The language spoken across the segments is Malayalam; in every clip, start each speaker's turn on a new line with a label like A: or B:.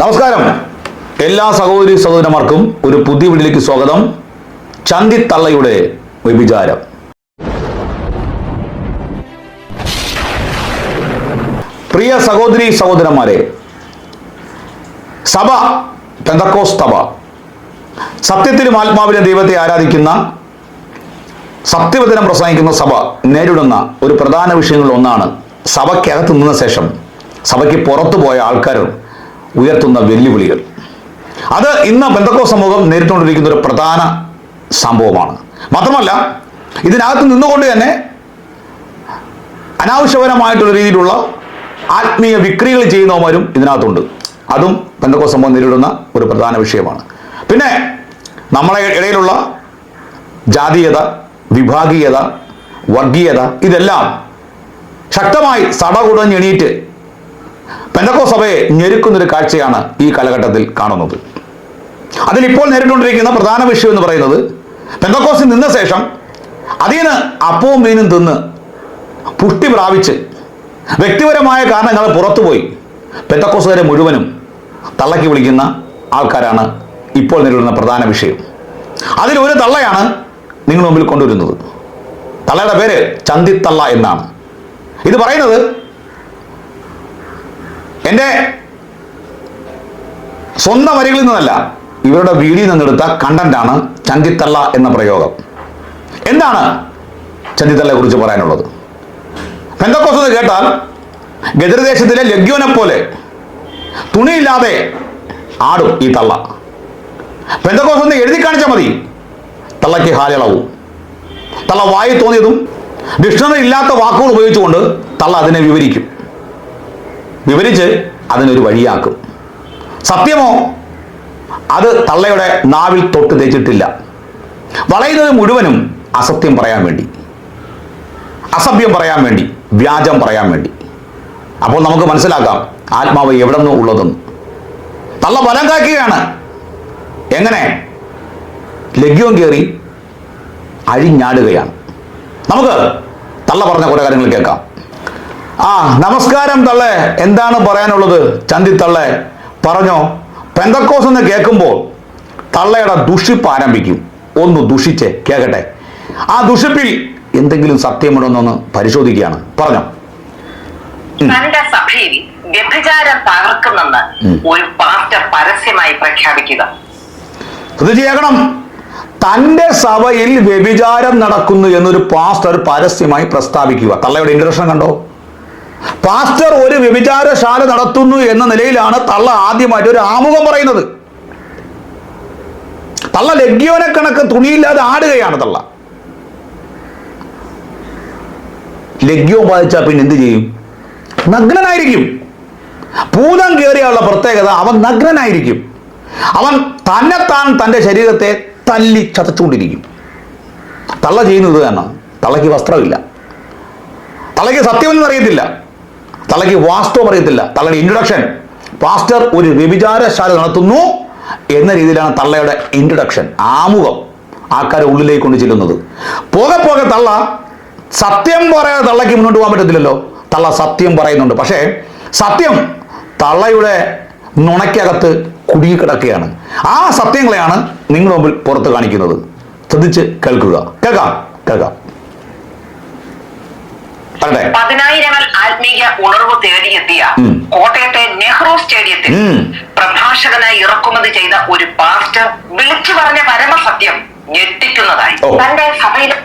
A: നമസ്കാരം. എല്ലാ സഹോദരി സഹോദരന്മാർക്കും ഒരു പുതിയ വീട്ടിലേക്ക് സ്വാഗതം. ചന്തിത്തള്ളയുടെ വ്യഭിചാരം. പ്രിയ സഹോദരി സഹോദരന്മാരെ സഭ പെന്തക്കോസ് സഭ സത്യത്തിലും ആത്മാവിലും ദൈവത്തെ ആരാധിക്കുന്ന സത്യവചനം പ്രസംഗിക്കുന്ന സഭ നേരിടുന്ന ഒരു പ്രധാന വിഷയങ്ങളിൽ ഒന്നാണ് സഭയ്ക്കകത്ത് നിന്ന ശേഷം സഭയ്ക്ക് പുറത്തു പോയ ആൾക്കാർ ഉയർത്തുന്ന വെല്ലുവിളികൾ. അത് ഇന്ന് ബന്ധക്കോ സമൂഹം നേരിട്ടുകൊണ്ടിരിക്കുന്ന ഒരു പ്രധാന സംഭവമാണ്. മാത്രമല്ല ഇതിനകത്ത് നിന്നുകൊണ്ട് തന്നെ അനാവശ്യപരമായിട്ടുള്ള രീതിയിലുള്ള ആത്മീയ വിക്രികൾ ചെയ്യുന്നവരും ഇതിനകത്തുണ്ട്. അതും ബന്ധക്കോ സമൂഹം നേരിടുന്ന ഒരു പ്രധാന വിഷയമാണ്. പിന്നെ നമ്മളെ ഇടയിലുള്ള ജാതീയത വിഭാഗീയത വർഗീയത ഇതെല്ലാം ശക്തമായി സടകുടഞ്ഞെണീറ്റ് പെന്തക്കോ സഭയെ ഞെരുക്കുന്നൊരു കാഴ്ചയാണ് ഈ കാലഘട്ടത്തിൽ കാണുന്നത്. അതിൽ ഇപ്പോൾ നേരിട്ടുകൊണ്ടിരിക്കുന്ന പ്രധാന വിഷയം എന്ന് പറയുന്നത് പെന്തക്കോസിൽ നിന്ന ശേഷം അതിന് അപ്പവും മീനും തിന്ന് പുഷ്ടി പ്രാപിച്ച് വ്യക്തിപരമായ കാരണങ്ങൾ പുറത്തുപോയി പെന്തക്കോസുകാരെ മുഴുവനും തള്ളക്കി വിളിക്കുന്ന ആൾക്കാരാണ് ഇപ്പോൾ നേരിടുന്ന പ്രധാന വിഷയം. അതിൽ ഒരു തള്ളയാണ് നിങ്ങൾ മുമ്പിൽ കൊണ്ടുവരുന്നത്. തള്ളയുടെ പേര് ചന്തിത്തള്ള എന്നാണ്. ഇത് പറയുന്നത് എന്റെ സ്വന്തം വരികളിൽ നിന്നല്ല ഇവരുടെ വീഡിയോ നിന്നെടുത്ത കണ്ടന്റാണ് ചന്തിത്തള്ള എന്ന പ്രയോഗം. എന്താണ് ചന്തിത്തള്ളയെ കുറിച്ച് പറയാനുള്ളത്? എന്ന് കേട്ടാൽ ഗതിർദേശത്തിലെ ലഗ്യോനെ പോലെ തുണിയില്ലാതെ ആടും ഈ തള്ള. പെന്തക്കോസ് ഒന്ന് എഴുതി കാണിച്ചാൽ മതി. തള്ളയ്ക്ക് ഹാലിളവും. തള്ള വായി തോന്നിയതും ഡിക്ഷണറി ഇല്ലാത്ത വാക്കുകൾ ഉപയോഗിച്ചുകൊണ്ട് തള്ള അതിനെ വിവരിക്കും. വിവരിച്ച് അതിനൊരു വഴിയാക്കും. സത്യമോ? അത് തള്ളയുടെ നാവിൽ തൊട്ട് തേച്ചിട്ടില്ല. വളയുന്നത് മുഴുവനും അസത്യം പറയാൻ വേണ്ടി. അസഭ്യം പറയാൻ വേണ്ടി വ്യാജം പറയാൻ വേണ്ടി. അപ്പോൾ നമുക്ക് മനസ്സിലാക്കാം ആത്മാവ് എവിടെ നിന്ന് ഉള്ളതെന്ന്. തള്ള ബലം കാക്കുകയാണ്. എങ്ങനെ? ലഘ്യവും കയറി അഴിഞ്ഞാടുകയാണ്. നമുക്ക് തള്ള പറഞ്ഞ കുറെ കാര്യങ്ങൾ കേൾക്കാം. ആ നമസ്കാരം തള്ളേ. എന്താണ് പറയാനുള്ളത്? ചന്തി തള്ളേ പറഞ്ഞോ. പെന്തക്കോസ് എന്ന് കേൾക്കുമ്പോൾ തള്ളയുടെ ദുഷിപ്പ് ആരംഭിക്കും. ഒന്ന് ദുഷിച്ച് കേൾക്കട്ടെ. ആ ദുഷിപ്പിൽ എന്തെങ്കിലും സത്യമുണ്ടെന്നൊന്ന് പരിശോധിക്കുകയാണ്. പറഞ്ഞോ.
B: തന്റെ സഭയിൽ വ്യഭിചാരം
A: തകർക്കുമെന്ന്.
B: ഒരു പാസ്റ്റർ പരസ്യമായി പ്രഖ്യാപിക്കുക.
A: കേൾക്കണം. തന്റെ സഭയിൽ വ്യഭിചാരം നടക്കുന്നു എന്നൊരു പാസ്റ്റർ പരസ്യമായി പ്രസ്താവിക്കുക. തള്ളയുടെ ഇൻട്രഷൻ കണ്ടോ? പാസ്റ്റർ ഒരു വ്യഭിചാരശാല നടത്തുന്നു എന്ന നിലയിലാണ് തള്ള ആദ്യമായിട്ട് ഒരു ആമുഖം പറയുന്നത്. തള്ള ലഗ്യോനക്കണക്ക് തുണിയില്ലാതെ ആടുകയാണ് തള്ള. ലഗ്യോ ബാധിച്ചാൽ പിന്നെ എന്ത് ചെയ്യും? നഗ്നനായിരിക്കും. ഭൂതം കയറിയുള്ള പ്രത്യേകത അവൻ നഗ്നനായിരിക്കും. അവൻ തന്നെത്താൻ തന്റെ ശരീരത്തെ തല്ലി ചതച്ചുകൊണ്ടിരിക്കും. തള്ള ചെയ്യുന്നത് തന്നെ. തള്ളയ്ക്ക് വസ്ത്രമില്ല. തള്ളയ്ക്ക് സത്യമെന്ന് അറിയത്തില്ല. തള്ളയ്ക്ക് വാസ്തവം അറിയത്തില്ല. തള്ളയുടെ ഇൻട്രൊഡക്ഷൻ പാസ്റ്റർ ഒരു വ്യഭിചാരശാല നടത്തുന്നു എന്ന രീതിയിലാണ് തള്ളയുടെ ഇൻട്രൊഡക്ഷൻ ആമുഖം ആൾക്കാരെ ഉള്ളിലേക്ക് കൊണ്ട് ചെല്ലുന്നത്. പോകെ പോകെ തള്ള സത്യം പറയാതെ തള്ളയ്ക്ക് മുന്നോട്ട് പോകാൻ പറ്റത്തില്ലല്ലോ. തള്ള സത്യം പറയുന്നുണ്ട്. പക്ഷേ സത്യം തള്ളയുടെ നുണയ്ക്കകത്ത് കുടുങ്ങിക്കിടക്കുകയാണ്. ആ സത്യങ്ങളെയാണ് നിങ്ങളുടെ മുമ്പിൽ പുറത്ത് കാണിക്കുന്നത്. ശ്രദ്ധിച്ച് കേൾക്കുക. കേൾക്കാം. കേൾക്കാം.
B: പതിനായിരങ്ങൾ ആത്മീയ ഉണർവ് തേടിയെത്തിയ. കോട്ടയത്തെ നെഹ്റു സ്റ്റേഡിയത്തിൽ പ്രഭാഷകനായി ഇറക്കുമതി ചെയ്ത ഒരു പാസ്റ്റർ വിളിച്ചു പറഞ്ഞ പരമസത്യം ഞെട്ടിക്കുന്നതായി. തന്റെ സഭയിലെ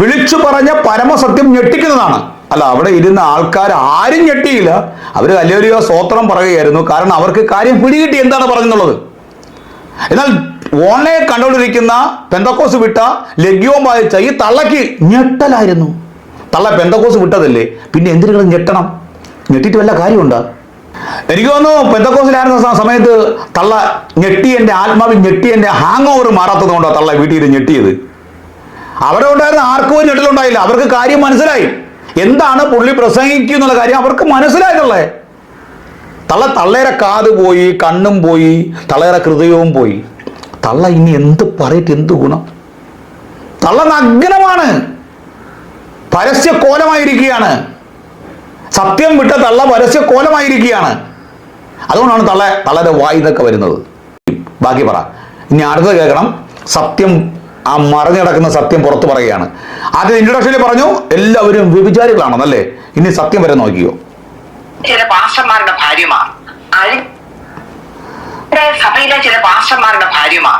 A: വിളിച്ചു പറഞ്ഞ പരമസത്യം ഞെട്ടിക്കുന്നതാണ്. അല്ല അവിടെ ഇരുന്ന ആൾക്കാർ ആരും ഞെട്ടിയില്ല. അവർ വലിയൊരു സ്വോത്രം പറയുകയായിരുന്നു. കാരണം അവർക്ക് കാര്യം പിടികിട്ടി. എന്താണ് പറഞ്ഞെന്നുള്ളത് എന്നാൽ ഓൺലൈൻ കണ്ടുകൊണ്ടിരിക്കുന്ന പെന്തക്കോസ് വിട്ട ലഗ്യവും വായിച്ച ഈ തള്ളക്ക് ഞെട്ടലായിരുന്നു. തള്ള പെന്തക്കോസ് വിട്ടതല്ലേ? പിന്നെ എന്തിനു ഞെട്ടണം? ഞെട്ടിയിട്ട് വല്ല കാര്യമുണ്ടോ? എനിക്ക് തോന്നുന്നു പെന്തക്കോസിലായിരുന്ന സമയത്ത് തള്ള ഞെട്ടി എന്റെ ആത്മാവിൽ ഞെട്ടി എന്റെ ഹാങ് ഓവർ മാറാത്തത് കൊണ്ടോ തള്ള വീട്ടിൽ ഇരുന്ന് ഞെട്ടിയത്. അവിടെ ഉണ്ടായിരുന്ന ആർക്കും ഒരു ഞെട്ടലുണ്ടായില്ല അവർക്ക് കാര്യം മനസ്സിലായി. എന്താണ് പുള്ളി പ്രസംഗിക്കുക എന്നുള്ള കാര്യം അവർക്ക് മനസ്സിലായതുള്ളേ തള്ള. തള്ളേരെ കാത് പോയി കണ്ണും പോയി തള്ളേരെ ഹൃദയവും പോയി. തള്ള ഇനി എന്ത് പറയിട്ട് എന്ത് ഗുണം? തള്ള നഗ്നമാണ്. പരസ്യ കോലമായിരിക്കുകയാണ് സത്യം വിട്ട തള്ള പരസ്യ കോലമായിരിക്കുകയാണ് അതുകൊണ്ടാണ് തള്ള തള്ളയുടെ വായി എന്നൊക്കെ വരുന്നത്. ബാക്കി പറ. ഇനി അടുത്തത് കേൾക്കണം. സത്യം ആ മറഞ്ഞു കിടക്കുന്ന സത്യം പുറത്തു പറയുകയാണ്. ആദ്യം ഇൻട്രൊഡക്ഷനിൽ പറഞ്ഞു എല്ലാവരും വ്യഭിചാരികളാണെന്നല്ലേ? ഇനി സത്യം വരെ നോക്കിയോ
B: ചില പാസ്റ്റർമാരുടെ ഭാര്യമാർ. സഭയിലെ ചില പാസ്റ്റർമാരുടെ ഭാര്യമാർ.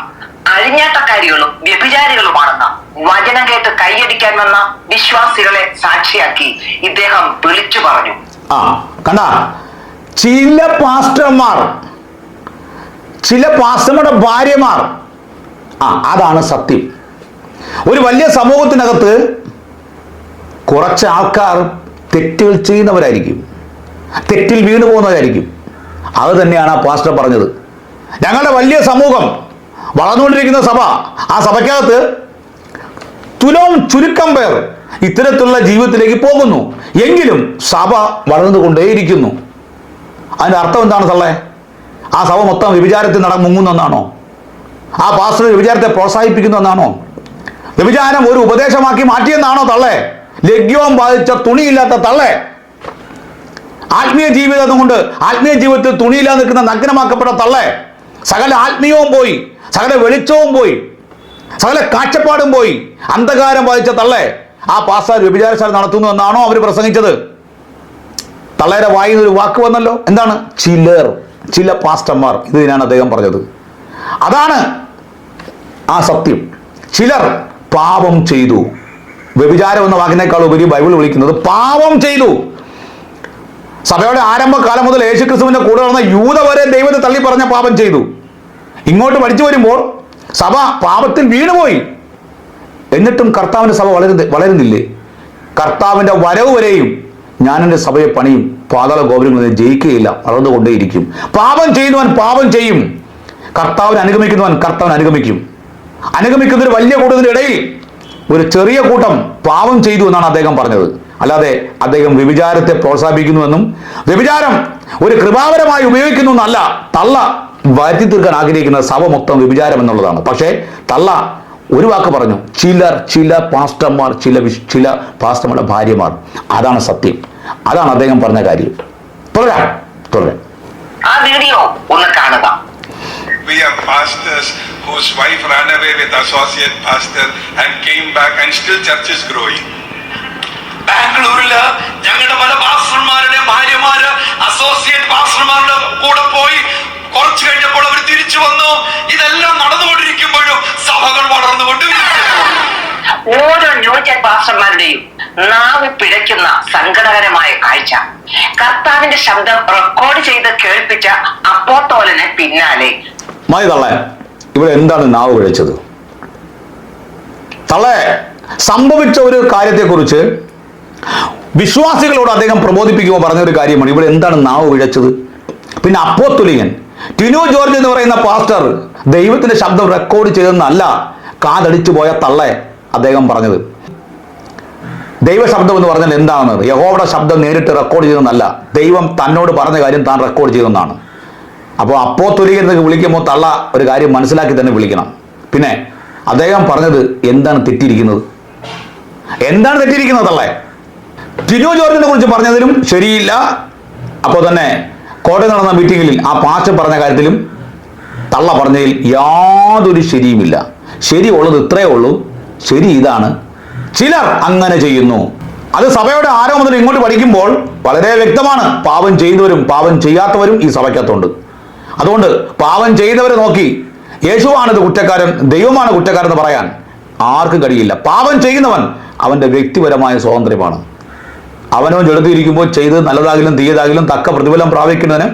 B: അഴിഞ്ഞാട്ടക്കാരികളും വ്യഭിചാരികളുമാണെന്ന് വചനം കേട്ട് കൈയടിക്കാൻ വന്ന വിശ്വാസികളെ സാക്ഷിയാക്കി ഇദ്ദേഹം വിളിച്ചു പറഞ്ഞു.
A: ആ കണ്ട? ചില പാസ്റ്റർമാർ ചില പാസ്റ്റർമാരുടെ ഭാര്യമാർ ആ അതാണ് സത്യം. ഒരു വലിയ സമൂഹത്തിനകത്ത് കുറച്ച് ആൾക്കാർ തെറ്റുകൾ ചെയ്യുന്നവരായിരിക്കും. തെറ്റിൽ വീണു പോകുന്നവരായിരിക്കും അത് തന്നെയാണ് ആ പാസ്റ്റർ പറഞ്ഞത്. ഞങ്ങളുടെ വലിയ സമൂഹം വളർന്നുകൊണ്ടിരിക്കുന്ന സഭ. ആ സഭയ്ക്കകത്ത് തുലവും ചുരുക്കം പേർ ഇത്തരത്തിലുള്ള ജീവിതത്തിലേക്ക് പോകുന്നു. എങ്കിലും സഭ വളർന്നുകൊണ്ടേയിരിക്കുന്നു. അതിന്റെ അർത്ഥം എന്താണ് തള്ളേ? ആ സഭ മൊത്തം വ്യഭിചാരത്തിൽ നട മുങ്ങുന്നെന്നാണോ ആ പാസ്റ്റർ വ്യഭിചാരത്തെ പ്രോത്സാഹിപ്പിക്കുന്നു എന്നാണോ വ്യഭിചാരം ഒരു ഉപദേശമാക്കി മാറ്റിയെന്നാണോ തള്ളേ? ലഗ്യവും ബാധിച്ച തുണിയില്ലാത്ത തള്ളേ? ആത്മീയ ജീവിതം കൊണ്ട് ആത്മീയ ജീവിതത്തിൽ തുണിയില്ലാതെ നിൽക്കുന്ന നഗ്നമാക്കപ്പെട്ട തള്ളേ? സകല ആത്മീയവും പോയി സകല വെളിച്ചവും പോയി സകല കാഴ്ചപ്പാടും പോയി. അന്ധകാരം ബാധിച്ച തള്ളേ ആ പാസ്സാർ വ്യഭിചാരശാല നടത്തുന്നു എന്നാണോ അവർ പ്രസംഗിച്ചത്? തള്ളേരെ വായിൽ ഒരു വാക്ക് വന്നല്ലോ. എന്താണ്? ചിലർ ചില പാസ്റ്റർമാർ. ഇതിനാണ് അദ്ദേഹം പറഞ്ഞത്. അതാണ് ആ സത്യം. ചിലർ പാപം ചെയ്തു. വ്യഭിചാരം എന്ന വാക്കിനേക്കാൾ ഉപരി ബൈബിൾ വിളിക്കുന്നത് പാപം ചെയ്തു. സഭയുടെ ആരംഭകാലം മുതൽ യേശുക്രിസ്തുവിന്റെ കൂടെ നടന്ന യൂത വരെ ദൈവത്തെ തള്ളി പറഞ്ഞ പാപം ചെയ്തു. ഇങ്ങോട്ട് പഠിച്ചു വരുമ്പോൾ സഭ പാപത്തിൽ വീണുപോയി. എന്നിട്ടും കർത്താവിന്റെ സഭ വളരുന്ന വളരുന്നില്ലേ? കർത്താവിന്റെ വരവ് വരെയും ഞാൻ എന്റെ സഭയെ പണിയും പാതാള ഗോപുരങ്ങളിൽ ജയിക്കുകയില്ല വളർന്നുകൊണ്ടേയിരിക്കും. പാപം ചെയ്യുന്നവൻ പാപം ചെയ്യും. കർത്താവിനെ അനുഗമിക്കുന്നവൻ കർത്താവിനെ അനുഗമിക്കും. അനുഗമിക്കുന്നൊരു വലിയ കൂട്ടത്തിനിടയിൽ ഒരു ചെറിയ കൂട്ടം പാപം ചെയ്തു എന്നാണ് അദ്ദേഹം പറഞ്ഞത്. അല്ലാതെ അദ്ദേഹം വ്യഭിചാരത്തെ പ്രോത്സാഹിപ്പിക്കുന്നുവെന്നും വ്യഭിചാരം ഒരു കൃപാപരമായി ഉപയോഗിക്കുന്നു എന്നല്ല തള്ള വരുത്തി തീർക്കാൻ ആഗ്രഹിക്കുന്ന സഭ മൊത്തം വ്യഭിചാരം എന്നുള്ളതാണ്. പക്ഷേ തള്ള ഒരു വാക്ക് പറഞ്ഞു ചിലർ ചില പാസ്റ്റർമാർ ചില വിശ്- ചില പാസ്റ്റർമാരുടെ ഭാര്യമാർ. അതാണ് സത്യം. അതാണ് അദ്ദേഹം പറഞ്ഞ കാര്യം. തുടരാം തുടരാം.
B: ആ വീഡിയോ ഒന്ന് കാണുക.
C: We have pastors whose wife ran away with associate pastor and came back and still church is growing.
D: ബാംഗ്ലൂരിൽ ഞങ്ങളുടെ പല പാസ്റ്റർമാരുടെ ഭാര്യമാര് അസോസിയേറ്റ് പാസ്റ്റർമാരുടെ കൂടെ പോയി കുറച്ചു കഴിഞ്ഞപ്പോൾ അവർ തിരിച്ചു വന്നു. ഇതെല്ലാം നടന്നുകൊണ്ടിരിക്കുമ്പോഴും സഭകൾ വളർന്നുകൊണ്ട്
B: ഓരോ ന്യൂജൻ പാസ്റ്റർമാരുടെയും നാവ് പിഴയ്ക്കുന്ന സങ്കടകരമായ കാഴ്ച. കർത്താവിന്റെ ശബ്ദം റെക്കോർഡ് ചെയ്ത് കേൾപ്പിച്ച അപ്പോത്തോലന് പിന്നാലെ.
A: മതി തള്ളേ ഇവിടെ എന്താണ് നാവ് പിഴച്ചത്? തള്ളേ സംഭവിച്ച ഒരു കാര്യത്തെക്കുറിച്ച് വിശ്വാസികളോട് അദ്ദേഹം പ്രബോധിപ്പിക്കുമ്പോൾ പറഞ്ഞ ഒരു കാര്യമാണ്. ഇവിടെ എന്താണ് നാവ് വിഴച്ചത്? പിന്നെ അപ്പോത്തുലിയൻ ടിനു ജോർജ് എന്ന് പറയുന്ന പാസ്റ്റർ ദൈവത്തിന്റെ ശബ്ദം റെക്കോർഡ് ചെയ്തെന്നല്ല കാതടിച്ചു പോയ തള്ളെ അദ്ദേഹം പറഞ്ഞത്. ദൈവശബ്ദം എന്ന് പറഞ്ഞാൽ എന്താണെന്ന് യഹോവയുടെ ശബ്ദം നേരിട്ട് റെക്കോർഡ് ചെയ്തെന്നല്ല ദൈവം തന്നോട് പറഞ്ഞ കാര്യം താൻ റെക്കോർഡ് ചെയ്തെന്നാണ് അപ്പോൾ അപ്പോ തുലിയെന്ന് വിളിക്കുമ്പോൾ തള്ള ഒരു കാര്യം മനസ്സിലാക്കി തന്നെ വിളിക്കണം. പിന്നെ അദ്ദേഹം പറഞ്ഞത് എന്താണ് തെറ്റിയിരിക്കുന്നത്? എന്താണ് തെറ്റിയിരിക്കുന്നത് തള്ളേ? ടിനു ജോർജിനെ കുറിച്ച് പറഞ്ഞതിലും ശരിയില്ല. അപ്പോൾ തന്നെ കോട്ടയം നടന്ന മീറ്റിംഗിൽ ആ പാച്ച പറഞ്ഞ കാര്യത്തിലും തള്ള പറഞ്ഞതിൽ യാതൊരു ശരിയുമില്ല. ശരി ഉള്ളത് ഇത്രയേ ഉള്ളൂ. ശരി ഇതാണ്. ചിലർ അങ്ങനെ ചെയ്യുന്നു. അത് സഭയുടെ ആരോ മുതൽ ഇങ്ങോട്ട് പഠിക്കുമ്പോൾ വളരെ വ്യക്തമാണ്. പാവം ചെയ്യുന്നവരും പാവം ചെയ്യാത്തവരും ഈ സഭയ്ക്കകത്തുണ്ട്. അതുകൊണ്ട് പാവം ചെയ്തവരെ നോക്കി. യേശുവാണിത് കുറ്റക്കാരൻ ദൈവമാണ് കുറ്റക്കാരൻ എന്ന് പറയാൻ ആർക്കും കഴിയില്ല. പാപം ചെയ്യുന്നവൻ അവന്റെ വ്യക്തിപരമായ സ്വാതന്ത്ര്യമാണ്. അവനവൻ ചെടുത്തിരിക്കുമ്പോൾ ചെയ്ത് നല്ലതാകിലും തീയതാകിലും തക്ക പ്രതിഫലം പ്രാപിക്കുന്നതിന്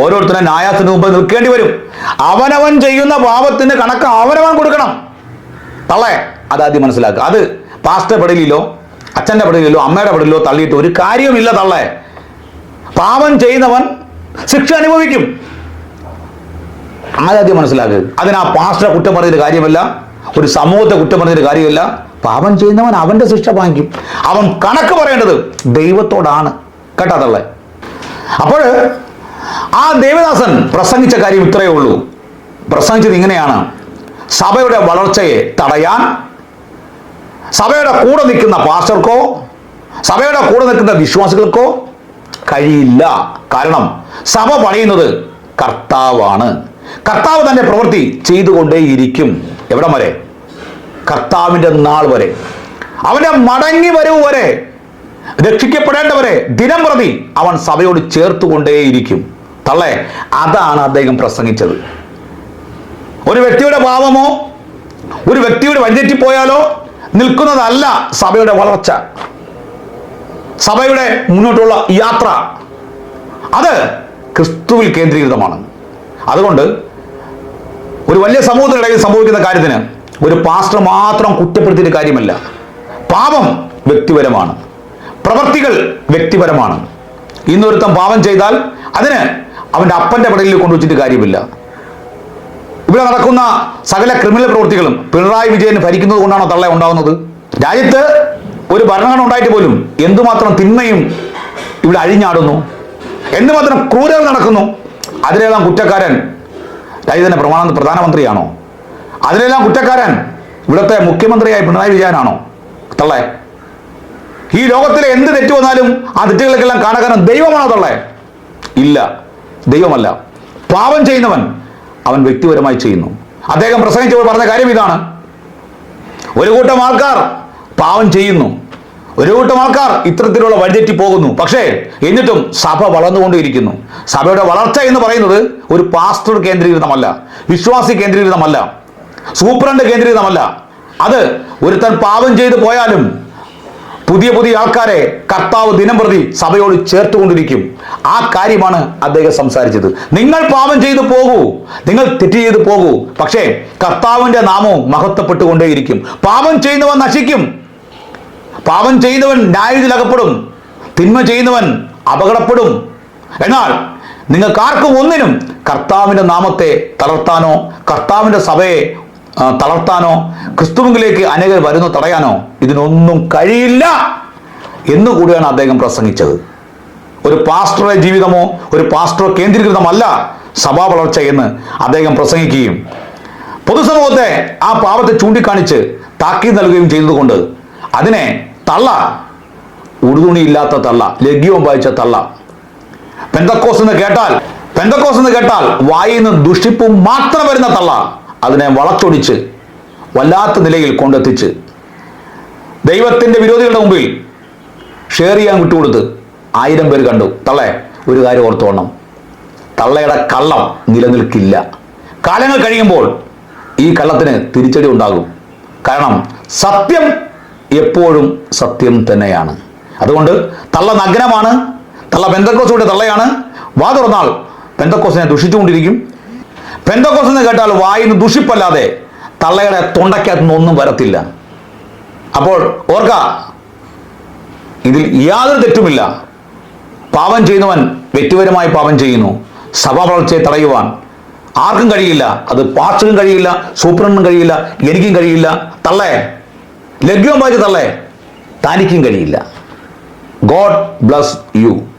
A: ഓരോരുത്തരും ന്യായത്തിന് മുമ്പ് നിൽക്കേണ്ടി വരും. അവനവൻ ചെയ്യുന്ന പാപത്തിന്റെ കണക്ക് അവനവൻ കൊടുക്കണം. തള്ളേ അതാദ്യം മനസ്സിലാക്കുക. അത് പാസ്റ്റർ പടലിലോ അച്ഛന്റെ പടലിലോ അമ്മയുടെ പടലിലോ തള്ളിയിട്ട് ഒരു കാര്യവുമില്ല തള്ളേ. പാപം ചെയ്യുന്നവൻ ശിക്ഷ അനുഭവിക്കും. ആദ്യം മനസ്സിലാക്കുക. അതിനാ ആ പാസ്റ്ററെ കുറ്റം പറഞ്ഞൊരു കാര്യമല്ല. ഒരു സമൂഹത്തെ കുറ്റം പറഞ്ഞൊരു കാര്യമല്ല. പാപം ചെയ്യുന്നവൻ അവന്റെ ശിക്ഷ വാങ്ങിക്കും. അവൻ കണക്ക് പറയേണ്ടത് ദൈവത്തോടാണ്. കേട്ടാ തള്ളേ അപ്പോൾ ആ ദേവദാസൻ പ്രസംഗിച്ച കാര്യം ഇത്രയേ ഉള്ളൂ. പ്രസംഗിച്ചത് ഇങ്ങനെയാണ്. സഭയുടെ വളർച്ചയെ തടയാൻ സഭയുടെ കൂടെ നിൽക്കുന്ന പാസ്റ്റർക്കോ സഭയുടെ കൂടെ നിൽക്കുന്ന വിശ്വാസികൾക്കോ കഴിയില്ല. കാരണം സഭ പണിയുന്നത് കർത്താവാണ്. കർത്താവ് തന്റെ പ്രവൃത്തി ചെയ്തുകൊണ്ടേയിരിക്കും. എവിടം വരെ? കർത്താവിന്റെ നാൾ വരെ. അവന്റെ മടങ്ങി വരവ് വരെ രക്ഷിക്കപ്പെടേണ്ടവരെ ദിനം പ്രതി അവൻ സഭയോട് ചേർത്തുകൊണ്ടേയിരിക്കും. തള്ളേ അതാണ് അദ്ദേഹം പ്രസംഗിച്ചത്. ഒരു വ്യക്തിയുടെ പാപമോ ഒരു വ്യക്തിയുടെ വഞ്ചറ്റിപ്പോയാലോ നിൽക്കുന്നതല്ല സഭയുടെ വളർച്ച. സഭയുടെ മുന്നോട്ടുള്ള യാത്ര. അത് ക്രിസ്തുവിൽ കേന്ദ്രീകൃതമാണ്. അതുകൊണ്ട് ഒരു വലിയ സമൂഹത്തിനിടയിൽ സംഭവിക്കുന്ന കാര്യത്തിന് ഒരു പാസ്റ്റർ മാത്രം കുറ്റപ്പെടുത്തിയിട്ട് കാര്യമല്ല. പാപം വ്യക്തിപരമാണ്. പ്രവർത്തികൾ വ്യക്തിപരമാണ്. ഇന്നൊരുത്തം പാപം ചെയ്താൽ അതിന് അവന്റെ അപ്പന്റെ പടലിൽ കൊണ്ടുവച്ചിട്ട് കാര്യമില്ല. ഇവിടെ നടക്കുന്ന സകല ക്രിമിനൽ പ്രവൃത്തികളും പിണറായി വിജയൻ ഭരിക്കുന്നത് കൊണ്ടാണോ തള്ള ഉണ്ടാകുന്നത് രാജ്യത്ത് ഒരു ഭരണഘടന ഉണ്ടായിട്ട് പോലും എന്തുമാത്രം തിന്മയും ഇവിടെ അഴിഞ്ഞാടുന്നു? എന്തുമാത്രം ക്രൂരത നടക്കുന്നു? അതിലേതാം കുറ്റക്കാരൻ രാജ്യത്തിന്റെ പ്രമാണ പ്രധാനമന്ത്രിയാണോ? അതിലെല്ലാം കുറ്റക്കാരൻ ഇവിടുത്തെ മുഖ്യമന്ത്രിയായ പിണറായി വിജയനാണോ? തള്ളേ. ഈ ലോകത്തിലെ എന്ത് തെറ്റ് വന്നാലും ആ തെറ്റുകൾക്കെല്ലാം കാണാൻ ദൈവമാണോ തള്ളേ? ഇല്ല. ദൈവമല്ല. പാപം ചെയ്യുന്നവൻ അവൻ വ്യക്തിപരമായി ചെയ്യുന്നു. അദ്ദേഹം പ്രസംഗിച്ചപ്പോൾ പറഞ്ഞ കാര്യം ഇതാണ്. ഒരു കൂട്ടം ആൾക്കാർ പാവം ചെയ്യുന്നു. ഒരു കൂട്ടം ആൾക്കാർ ഇത്തരത്തിലുള്ള വഴിതെറ്റി പോകുന്നു. പക്ഷേ എന്നിട്ടും സഭ വളർന്നുകൊണ്ടേയിരിക്കുന്നു. സഭയുടെ വളർച്ച എന്ന് പറയുന്നത് ഒരു പാസ്റ്റർ കേന്ദ്രീകൃതമല്ല വിശ്വാസി കേന്ദ്രീകൃതമല്ല. സൂപ്രണ്ട് കേന്ദ്രീകൃതമല്ല. അത് ഒരുത്തൻ പാപം ചെയ്തു പോയാലും പുതിയ പുതിയ ആൾക്കാരെ കർത്താവ് ദിനം പ്രതി സഭയോട് ചേർത്തുകൊണ്ടിരിക്കും. ആ കാര്യമാണ് അദ്ദേഹം സംസാരിച്ചത്. നിങ്ങൾ പാപം ചെയ്തു പോകൂ. നിങ്ങൾ തെറ്റ് ചെയ്തു പോകൂ. പക്ഷേ കർത്താവിന്റെ നാമവും മഹത്വപ്പെട്ടുകൊണ്ടേയിരിക്കും. പാപം ചെയ്യുന്നവൻ നശിക്കും. പാപം ചെയ്യുന്നവൻ ന്യായത്തിലകപ്പെടും തിന്മ ചെയ്യുന്നവൻ അപകടപ്പെടും. എന്നാൽ നിങ്ങൾക്ക് ആർക്കും ഒന്നിനും കർത്താവിന്റെ നാമത്തെ തളർത്താനോ കർത്താവിന്റെ സഭയെ തളർത്താനോ ക്രിസ്തുവിലേക്ക് അനേകർ വരുന്നു തടയാനോ ഇതിനൊന്നും കഴിയില്ല എന്നുകൂടിയാണ് അദ്ദേഹം പ്രസംഗിച്ചത്. ഒരു പാസ്റ്ററുടെ ജീവിതമോ ഒരു പാസ്റ്ററോ കേന്ദ്രീകൃതമല്ല സഭാ വളർച്ച എന്ന് അദ്ദേഹം പ്രസംഗിക്കുകയും പൊതുസമൂഹത്തെ ആ പാപത്തെ ചൂണ്ടിക്കാണിച്ച് താക്കീത് നൽകുകയും ചെയ്തതുകൊണ്ട് അതിനെ തള്ള ഉടുതുണിയില്ലാത്ത തള്ള ലഘ്യവും വായിച്ച തള്ള. പെന്തക്കോസ് എന്ന് കേട്ടാൽ പെന്തക്കോസ് എന്ന് കേട്ടാൽ വായിൽ നിന്ന് ദുഷിപ്പും മാത്രം വരുന്ന തള്ള. അതിനെ വളച്ചൊടിച്ച് വല്ലാത്ത നിലയിൽ കൊണ്ടെത്തിച്ച് ദൈവത്തിന്റെ വിരോധികളുടെ മുമ്പിൽ ഷെയർ ചെയ്യാൻ വിട്ടുകൊടുത്ത് ആയിരം പേര് കണ്ടു. തള്ളേ ഒരു കാര്യം ഓർത്തോണം തള്ളയുടെ കള്ളം നിലനിൽക്കില്ല. കാലങ്ങൾ കഴിയുമ്പോൾ ഈ കള്ളത്തിന് തിരിച്ചടി ഉണ്ടാകും. കാരണം സത്യം എപ്പോഴും സത്യം തന്നെയാണ്. അതുകൊണ്ട് തള്ള നഗ്നമാണ് തള്ള പെന്തക്കോസിയുടെ തള്ളയാണ്. വാ തുറന്നാൽ പെന്തക്കോസിനെ ദുഷിച്ചുകൊണ്ടിരിക്കും. പെന്തക്കോസ് എന്ന് കേട്ടാൽ വായിന്ന് ദുഷിപ്പല്ലാതെ തള്ളയുടെ തൊണ്ടയ്ക്കകത്ത് നിന്നൊന്നും വരത്തില്ല. അപ്പോൾ ഓർക്ക ഇതിൽ യാതൊരു തെറ്റുമില്ല. പാപം ചെയ്യുന്നവൻ വ്യക്തിപരമായി പാപം ചെയ്യുന്നു. സഭാ വളർച്ചയെ തടയുവാൻ ആർക്കും കഴിയില്ല. അത് പാസ്റ്ററിനും കഴിയില്ല സൂപ്രണ്ടിനും കഴിയില്ല എനിക്കും കഴിയില്ല. തള്ളേ ലഭ്യവും വായിച്ച് തള്ളേ തനിക്കും കഴിയില്ല. God bless you.